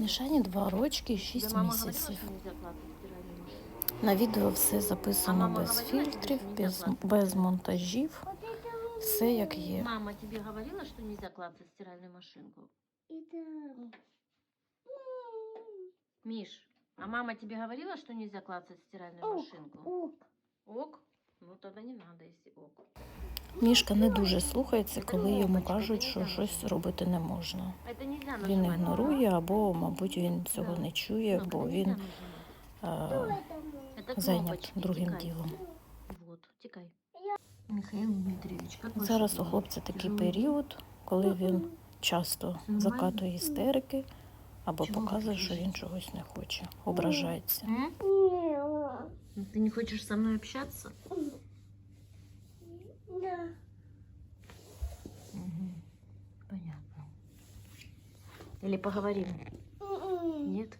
Мішані два рочки і шість Тебе мама говорила, місяців. На відео все записано без фільтрів, без, без монтажів. Все як є. Мама тебе говорила, что нельзя клацать стиральную машинку? Миш, а мама тебе говорила, что нельзя клацать стиральную машинку? Ок? Ну тогда не надо, если ок. Мішка не дуже слухається, коли йому кажуть, що щось робити не можна. Это нельзя нажимать. Він ігнорує або, мабуть, він цього Да. не чує, Ну, бо это він нельзя нажимать. е, Это зайнят кнопочки, другим тикай. ділом. Вот, тикай. Михаил Дмитриевич, как ваши Зараз у дела? хлопця такий Тяжело? період, коли він часто Нормально? закатує істерики або Чого показує, ти що він кричиш? чогось не хоче, ображається. М? Ну, Ты не хочешь со Мной общаться? Мгм. Понятно. Или поговорим? Нет?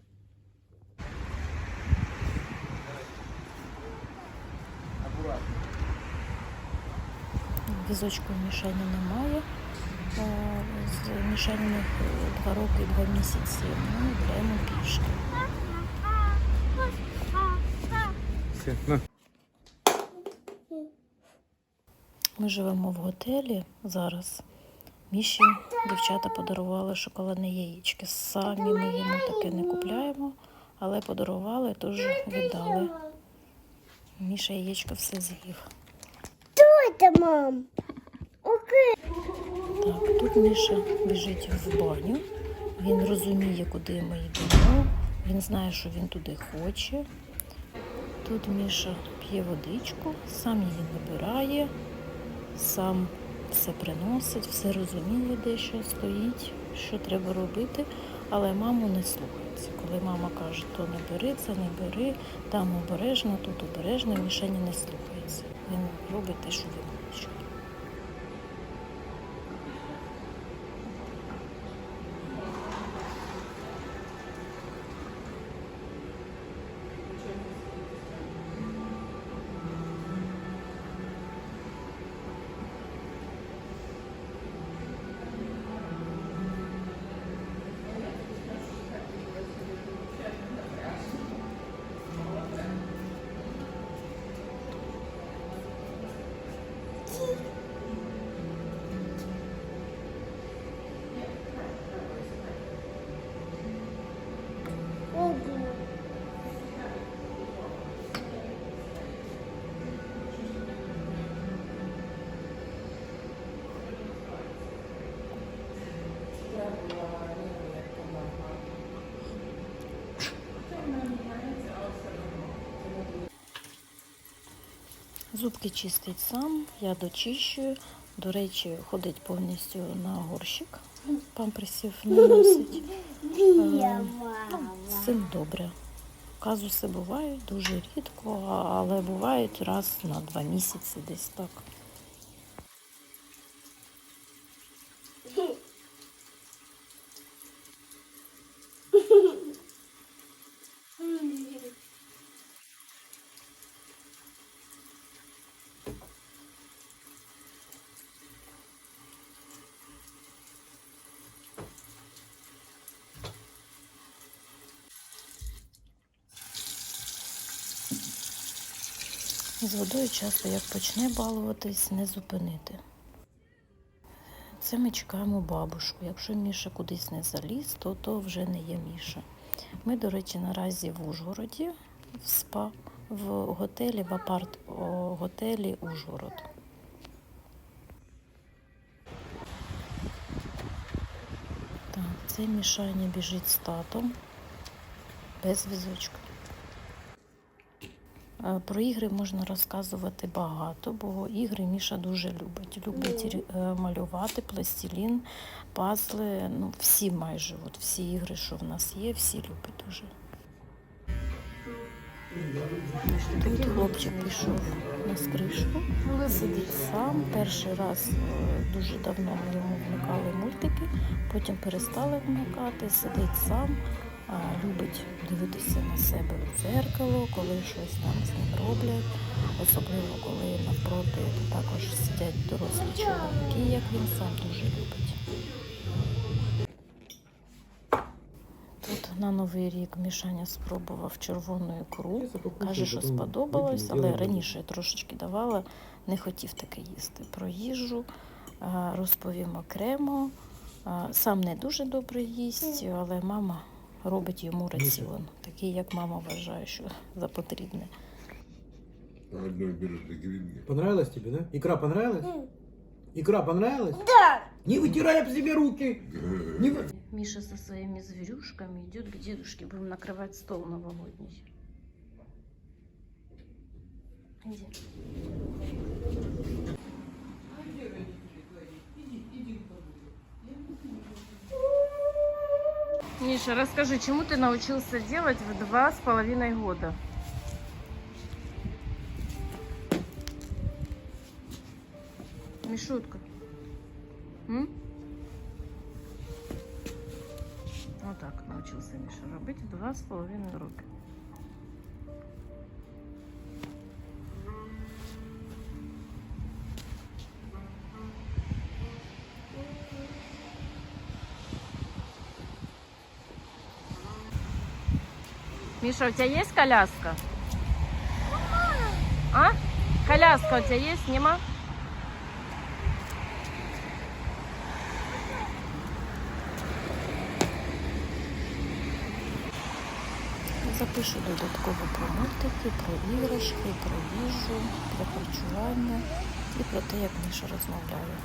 Візочку в Мішані немає. Е, З Мішаніних два роки і два місяці. Ми гуляємо пішки. Все, на. Ми живемо в готелі зараз. Міші дівчата подарували шоколадне яєчки. Самі ми йому таке не купляємо, але подарували, тож віддали. Міша яєчко все з'їв. Это мам. Так, тут Міша біжить в баню. Він розуміє, куди ми йдемо. Він знає, що він туди хоче. Тут Міша п'є водичку, сам її набирає, сам все приносить, все розуміє, де що стоїть, що треба робити, але маму не слухається. Коли мама каже, то не бери, це не бери, там обережно, тут обережно, мішені не слухається. Він робить те, що він Зубки чистить сам, я дочищую. До речі, ходить повністю на горщик, памперсів не носить. Е, ну, з цим добре. Казуси бувають дуже рідко, але бувають раз на два місяці десь так. З водою часто як почне балуватись, не зупинити. Це ми чекаємо бабушку. Якщо Міша кудись не заліз, то то вже не є Міша. Ми, до речі, наразі в Ужгороді, в СПА, в готелі, в апарт о, готелі Ужгород. Так, це Мішаня біжить з татом без візочка. Е, Про ігри можна розказувати багато, бо ігри Міша дуже любить. Любить е, малювати, пластилін, пазли. Ну, всі майже, от всі ігри, що в нас є, всі любить дуже. Тут хлопчик пішов на скришку, сидить сам. Перший раз е, дуже давно ми йому вмикали мультики, потім перестали вмикати, сидить сам, любить дивитися на себе в дзеркало, коли щось там з ним роблять. Особливо коли навпроти також сидять дорослі чоловіки, як він сам дуже любить. Тут на новий рік Мішаня спробував червону ікру. Каже, що сподобалось, але раніше я трошечки давала, не хотів таке їсти. Про їжу розповім окремо. Сам не дуже добре їсть, але мама робить йому раціон, такий, як мама вважає, що за потрібне. На одной берешь гривни. Понравилось тебе, да? Икра понравилась? Икра понравилась? Да. Не вытирай об себе руки! Не вы- Миша со своими зверюшками идет к дедушке. Будем накрывать стол новогодний. Иди. Миша, расскажи, чему ты научился делать в два с половиной года? Мишутка. М? Отак навчився Міша робити в два з половиною роки. Миша, у тебя есть коляска? А? Коляска у тебя есть, нема? Запишу додатково про мультики, про іграшки, про їжу, про харчування і про те, як Міша розмовляє.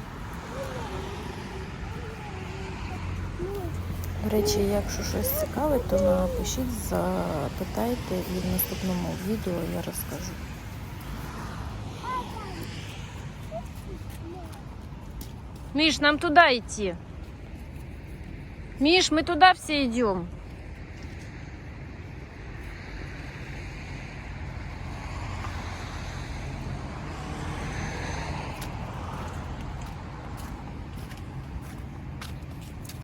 До речі, якщо щось цікаве, то напишіть, запитайте і в наступному відео я розкажу. Миш, нам туда идти. Миш, мы туда все идем.